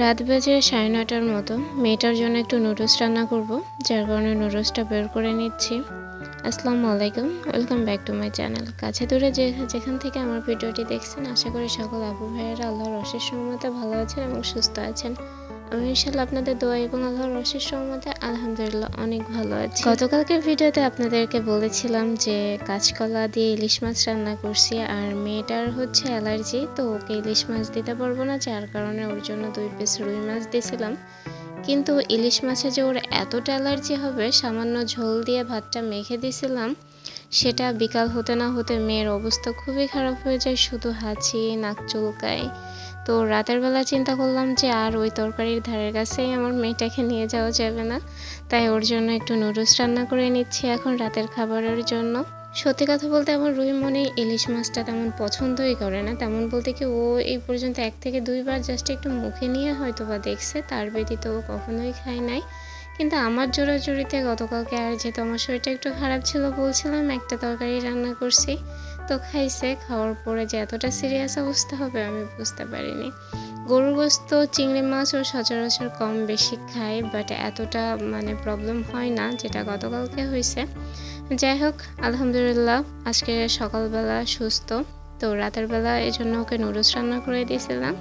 রাত বেজে সাড়ে নটার মতো। মেয়েটার জন্য একটু নুডলস রান্না করব, যার কারণে নুডলসটা বের করে নিচ্ছি। আসসালামু আলাইকুম welcome back to my channel কাছে দূরে যে যেখান থেকে আমার ভিডিওটি দেখছেন, আশা করি সকল আপু ভাইয়েরা আল্লাহর অশেষ সম্মতে ভালো আছেন এবং সুস্থ আছেন। আমি ইনশাল্লাহ আপনাদের দোয়া এবং আল্লাহর অশেষ সহমতে আলহামদুলিল্লাহ অনেক ভালো আছি। গতকালকের ভিডিওতে আপনাদেরকে বলেছিলাম যে কাঁচকলা দিয়ে ইলিশ মাছ রান্না করছি আর মেয়েটার হচ্ছে অ্যালার্জি, তো ওকে ইলিশ মাছ দিতে পারব না, যার কারণে ওর জন্য দুই পিস রুই মাছ দিয়েছিলাম। কিন্তু ইলিশ মাছে যে ওর এতটা অ্যালার্জি হবে, সামান্য ঝোল দিয়ে ভাতটা মেখে দিয়েছিলাম, সেটা বিকাল হতে না হতে মেয়ের অবস্থা খুবই খারাপ হয়ে যায়, শুধু হাঁচি, নাক চুলকায়। তো রাতের বেলা চিন্তা করলাম যে আর ওই তরকারির ধারের কাছেই আমার মেয়েটাকে নিয়ে যাওয়া যাবে না। তাই ওর জন্য একটু নুডলস রান্না করে নিচ্ছি এখন রাতের খাবারের জন্য। সত্যি কথা বলতে আমার রুই মনে ইলিশ মাছটা তেমন পছন্দই করে না। তেমন বলতে কি ও এই পর্যন্ত এক থেকে দুইবার জাস্ট একটু মুখে নিয়ে হয়তো বা দেখছে, তার ব্যতীত ও কখনোই খায় নাই। কিন্তু আমার জোরাজুরিতে গতকালকে আর যেহেতু আমার শরীরটা একটু খারাপ ছিল বলছিলাম, একটা তরকারি রান্না করছি। তো খাইছে, খাওয়ার পরে যে এতটা সিরিয়াস অবস্থা হবে আমি বুঝতে পারিনি। গরুর গোস্ত, চিংড়ি মাছ ও সচরাচর কম বেশি খায় বাট এতটা মানে প্রবলেম হয় না যেটা গতকালকে হয়েছে। যাই হোক, আলহামদুলিল্লাহ, আজকে সকালবেলা সুস্থ। তো রাতের বেলা এই জন্য ওকে নুডলস রান্না করে দিয়েছিলাম।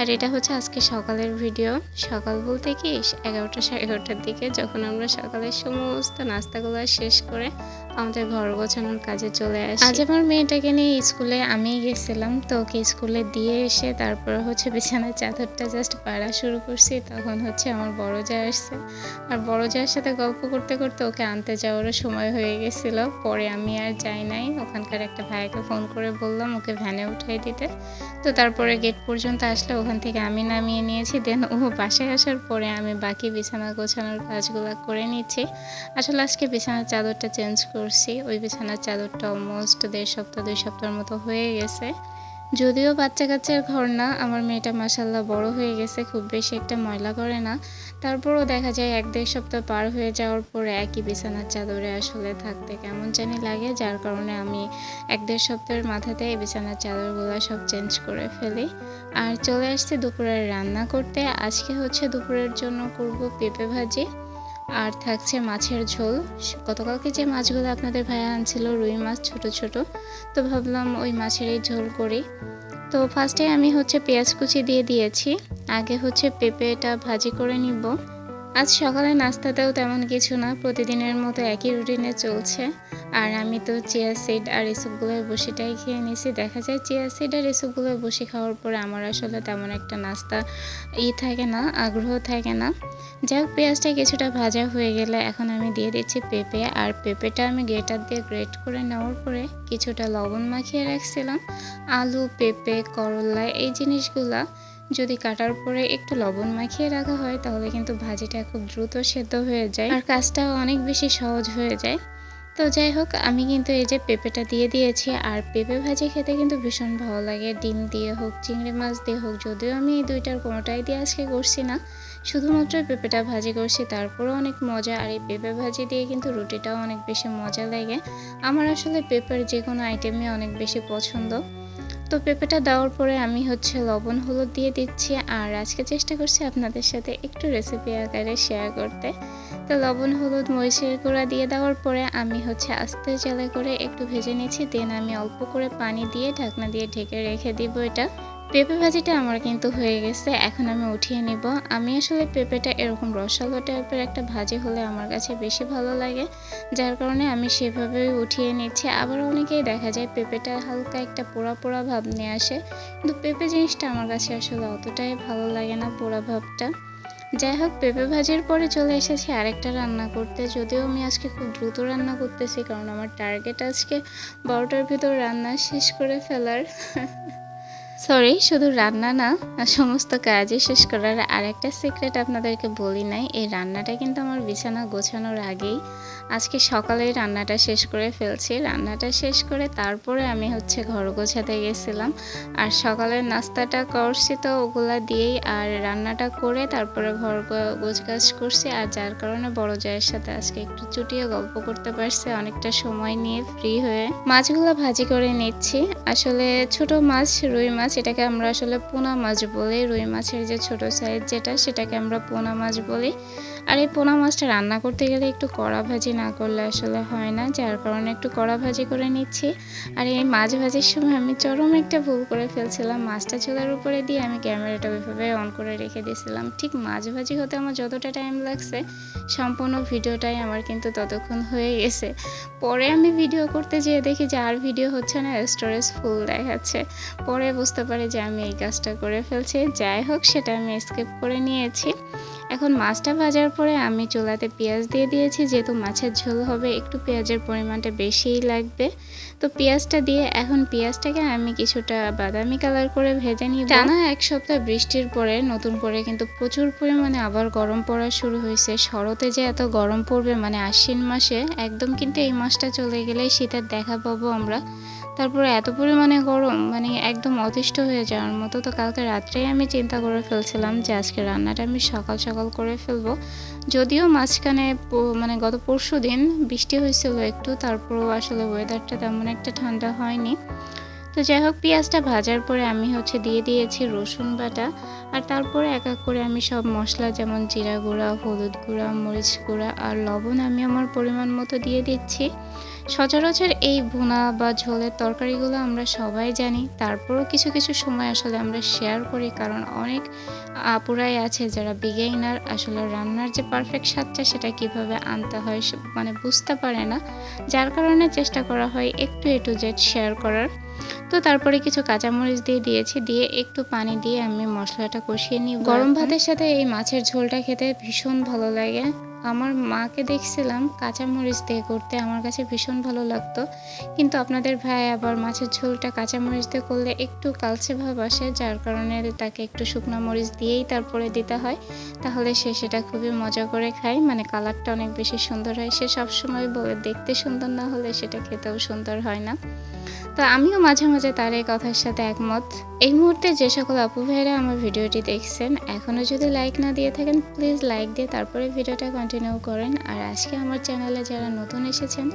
আর এটা হচ্ছে আজকে সকালের ভিডিও সকাল বলতে কি, এগারোটা সাড়ে এগারোটার দিকে যখন আমরা সকালের সমস্ত নাস্তাগুলো শেষ করে আমাদের ঘর গোছানোর কাজে চলে আসি। আজ আমার মেয়েটাকে নিয়ে স্কুলে আমি গেছিলাম, তো ওকে স্কুলে দিয়ে এসে তারপর হচ্ছে বিছানার চাদরটা জাস্ট পাড়া শুরু করছি, তখন হচ্ছে আমার বড় যা আসছে। আর বড় যার সাথে গল্প করতে করতে ওকে আনতে যাওয়ারও সময় হয়ে গেছিল, পরে আমি আর যাই নাই। ওখানকার একটা ভাইকে ফোন করে বললাম ওকে ভ্যানে উঠাই দিতে। তো তারপরে গেট পর্যন্ত আসলে, ওখান থেকে আমি নামিয়ে নিয়েছি। দেন ও বাসায় আসার পরে আমি বাকি বিছানা গোছানোর কাজগুলো করে নিচ্ছি। আসলে আজকে বিছানার চাদরটা চেঞ্জ করছি। ওই বিছানার চাদরটা অলমোস্ট দেড় সপ্তাহ, দুই সপ্তাহের মতো হয়ে গেছে। যদিও বাচ্চা কাচ্চার ঘর না, আমার মেয়েটা মাসাল্লাহ বড় হয়ে গেছে, খুব বেশি একটা ময়লা করে না। তারপরও দেখা যায় এক দেড় সপ্তাহ পার হয়ে যাওয়ার পরে একই বিছানার চাদরে আসলে থাকতে কেমন জানি লাগে, যার কারণে আমি এক দেড় সপ্তাহের মাথাতে এই বিছানার চাদরগুলো সব চেঞ্জ করে ফেলি। আর চলে আসছে দুপুরের রান্না করতে। আজকে হচ্ছে দুপুরের জন্য করব পেঁপে ভাজি। আর থাকছে মাছের ঝোল। গতকালকে যে মাছগুলো আপনাদের ভাইয়া আনছিল, রুই মাছ ছোট ছোট, তো ভাবলাম ওই মাছের এই ঝোল করি। তো ফার্স্টে আমি হচ্ছে পেঁয়াজ কুচি দিয়ে দিয়েছি। আগে হচ্ছে পেঁপেটা ভাজি করে নিব। আজ সকালে নাস্তাতেও তেমন কিছু না, প্রতিদিনের মতো একই রুটিনে চলছে। আর আমি তো চিয়া সিড আর এসবগুলোর বসিটাই খেয়ে নিছি দেখা যায় চিয়া সিড আর এসবগুলোর বসি খাওয়ার পরে আমার আসলে তেমন একটা নাস্তা ই থাকে না, আগ্রহ থাকে না। যাই হোক, পেঁয়াজটা কিছুটা ভাজা হয়ে গেলে এখন আমি দিয়ে দিচ্ছি পেঁপে আর পেঁপেটা আমি গ্রেটার দিয়ে গ্রেট করে নেওয়ার পরে কিছুটা লবণ মাখিয়ে রাখছিলাম। আলু, পেঁপে, করলা এই জিনিসগুলা যদি কাটার পরে একটু লবণ মাখিয়ে রাখা হয় তাহলে কিন্তু ভাজিটা খুব দ্রুত সেদ্ধ হয়ে যায় আর কাজটাও অনেক বেশি সহজ হয়ে যায়। তো যাই হোক, আমি কিন্তু এই যে পেঁপেটা দিয়ে দিয়েছি, আর পেঁপে ভাজি খেতে কিন্তু ভীষণ ভালো লাগে। ডিম দিয়ে হোক, চিংড়ি মাছ দিয়ে হোক, যদিও আমি এই দুইটার কোনোটাই দিয়ে আজকে করছি না। শুধুমাত্র পেঁপেটা ভাজি করছি, তারপরও অনেক মজা, আর এই পেঁপে ভাজি দিয়ে কিন্তু রুটিটাও অনেক বেশি মজা লাগে। আমার আসলে পেঁপের যে কোনো আইটেমই অনেক বেশি পছন্দ। তো পেঁপেটা দেওয়ার পরে আমি হচ্ছে লবণ, হলুদ দিয়ে দিচ্ছি আর আজকে চেষ্টা করছি আপনাদের সাথে একটু রেসিপি আকারে শেয়ার করতে। তো লবণ, হলুদ, মরিচের গুঁড়া দিয়ে দেওয়ার পরে আমি হচ্ছে আস্তে জালে করে একটু ভেজে নিচ্ছি দেন আমি অল্প করে পানি দিয়ে ঢাকনা দিয়ে ঢেকে রেখে দিব এটা। পেঁপে ভাজিটা আমার কিন্তু হয়ে গেছে, এখন আমি উঠিয়ে নিব। আমি আসলে পেঁপেটা এরকম রসালো টাইপের একটা ভাজি হলে আমার কাছে বেশি ভালো লাগে, যার কারণে আমি সেভাবেই উঠিয়ে নিচ্ছি। আবার অনেকেই দেখা যায় পেঁপেটা হালকা একটা পোড়া পোড়া ভাব নিয়ে আসে, কিন্তু পেঁপে জিনিসটা আমার কাছে আসলে অতটাই ভালো লাগে না পোড়া ভাবটা। যাই হোক, পেঁপে ভাজির পরে চলে এসেছি আরেকটা রান্না করতে, যদিও আমি আজকে খুব দ্রুত রান্না করতেছি, কারণ আমার টার্গেট আজকে বারোটার ভিতর রান্না শেষ করে ফেলার। সরি শুধু রান্না না সমস্ত কাজই শেষ করার আর একটা সিক্রেট আপনাদেরকে বলি নাই। এই রান্নাটা কিন্তু আমার বিছানা গোছানোর আগেই আজকে সকালে রান্নাটা শেষ করে ফেলছি। রান্নাটা শেষ করে তারপরে আমি হচ্ছে ঘর গোছাতে গেছিলাম। আর সকালের নাস্তাটা করছি তো ওগুলা দিয়েই, আর রান্নাটা করে তারপরে ঘর গোছগাছ করছি। আর যার কারণে বড় জায়ের সাথে আজকে একটু চুটিয়ে গল্প করতে পারছি, অনেকটা সময় নিয়ে ফ্রি হয়ে। মাছগুলো ভাজি করে নিচ্ছি। আসলে ছোট মাছ, রুই মাছ এটাকে আমরা আসলে পোনা মাছ বলি, রুই মাছের যে ছোট সাইজ যেটা, সেটাকে আমরা পোনা মাছ বলি। আর এই পোনা মাছটা রান্না করতে গেলে একটু কড়া ভাজি না করলে আসলে হয় না, যার কারণে একটু কড়া ভাজি করে নিচ্ছি। আর এই মাছ ভাজির সময় আমি চরম একটা ভুল করে ফেলছিলাম, মাছটা চুলার উপরে দিয়ে আমি ক্যামেরাটা ওইভাবে অন করে রেখে দিয়েছিলাম। ঠিক মাছ ভাজি হতে আমার যতটা টাইম লাগছে, সম্পূর্ণ ভিডিওটাই আমার কিন্তু ততক্ষণ হয়ে গেছে। পরে আমি ভিডিও করতে যেয়ে দেখি যে আর ভিডিও হচ্ছে না স্টোরেজ ফুল দেখাচ্ছে। পরে বুঝতে পারি যে আমি এই কাজটা করে ফেলছি। যাই হোক, সেটা আমি স্কিপ করে নিয়েছি। এখন মাছটা ভাজার পরে আমি চুলাতে পেঁয়াজ দিয়ে দিয়েছি, যেহেতু মাছের ঝোল হবে, একটু পেঁয়াজের পরিমাণটা বেশিই লাগবে। তো পেঁয়াজটা দিয়ে এখন পেঁয়াজটাকে আমি কিছুটা বাদামি কালার করে ভেজে নিই টানা এক সপ্তাহ বৃষ্টির পরে নতুন করে কিন্তু প্রচুর পরিমাণে আবার গরম পড়া শুরু হয়েছে। শরতে যে এত গরম পড়বে মানে আশ্বিন মাসে, একদম কিন্তু এই মাসটা চলে গেলেই শীতের দেখা পাবো আমরা। তারপরে এত পরিমাণে গরম মানে একদম অতিষ্ঠ হয়ে যাওয়ার মতো, তো কালকে রাত্রেই আমি চিন্তা করে ফেলছিলাম যে আজকে রান্নাটা আমি সকাল সকাল করে ফেলব। যদিও মাঝখানে মানে গত পরশু দিন বৃষ্টি হয়েছিল একটু, তারপরেও আসলে ওয়েদারটা তেমন একটা ঠান্ডা হয়নি। তো যাই হোক, পেঁয়াজটা ভাজার পরে আমি হচ্ছে দিয়ে দিয়েছি রসুন বাটা। আর তারপরে এক এক করে আমি সব মশলা যেমন জিরা গুঁড়া, হলুদ গুঁড়া, মরিচ গুঁড়া আর লবণ আমি আমার পরিমাণ মতো দিয়ে দিচ্ছি। সচরাচর এই ভুনা বা ঝোলের তরকারিগুলো আমরা সবাই জানি, তারপরও কিছু কিছু সময় আসলে আমরা শেয়ার করি কারণ অনেক আপুরাই আছে যারা বিগেইনার আসলে রান্নার যে পারফেক্ট স্বাদটা সেটা কীভাবে আনতে হয় মানে বুঝতে পারে না। যার কারণে চেষ্টা করা হয় একটু এ টু জেড শেয়ার করার। তো তারপরে কিছু কাঁচামরিচ দিয়ে দিয়েছি দিয়ে একটু পানি দিয়ে আমি মশলাটা কষিয়ে নিই গরম ভাতের সাথে এই মাছের ঝোলটা খেতে ভীষণ ভালো লাগে। আমার মাকে দেখছিলাম কাঁচামরিচ দিয়ে করতে আমার কাছে ভীষণ ভালো লাগতো। কিন্তু আপনাদের ভাই আবার মাছের ঝোলটা কাঁচামরিচ দিয়ে করলে একটু কালচে ভাব আসে যার কারণে তাকে একটু শুকনো মরিচ দিয়েই তারপরে দিতে হয়। তাহলে সে সেটা খুবই মজা করে খায় মানে কালারটা অনেক বেশি সুন্দর হয়। সে সবসময় বলে দেখতে সুন্দর না হলে সেটা খেতেও সুন্দর হয় না। তো আমিও মাঝে মাঝে তার এই কথার সাথে একমত। এই মুহূর্তে যে সকল আপু আমার ভিডিওটি দেখছেন এখনও যদি লাইক না দিয়ে থাকেন প্লিজ লাইক দিয়ে তারপরে ভিডিওটা কন্টিনিউ করেন। আর আজকে আমার চ্যানেলে যারা নতুন এসেছেন,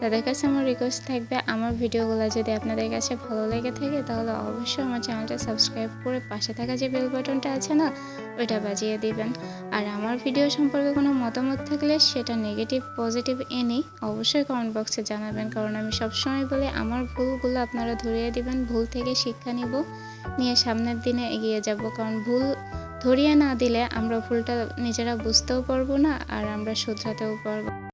তাদের কাছে আমার রিকোয়েস্ট থাকবে, আমার ভিডিওগুলো যদি আপনাদের কাছে ভালো লেগে থাকে, তাহলে অবশ্যই আমার চ্যানেলটা সাবস্ক্রাইব করে পাশে থাকা যে বেল বাটনটা আছে না ওইটা বাজিয়ে দিবেন। আর আমার ভিডিও সম্পর্কে কোনো মতামত থাকলে সেটা নেগেটিভ পজিটিভ এনেই অবশ্যই কমেন্ট বক্সে জানাবেন, কারণ আমি সবসময় বলে আমার ভুলগুলো আপনারা ধরিয়ে দিবেন, ভুল থেকে শিক্ষা নিব, নিয়ে সামনের দিনে এগিয়ে যাব। কারণ ভুল ধরিয়ে না দিলে আমরা ভুলটা নিজেরা বুঝতেও পারব না, আর আমরা শুধরাতেও পারব।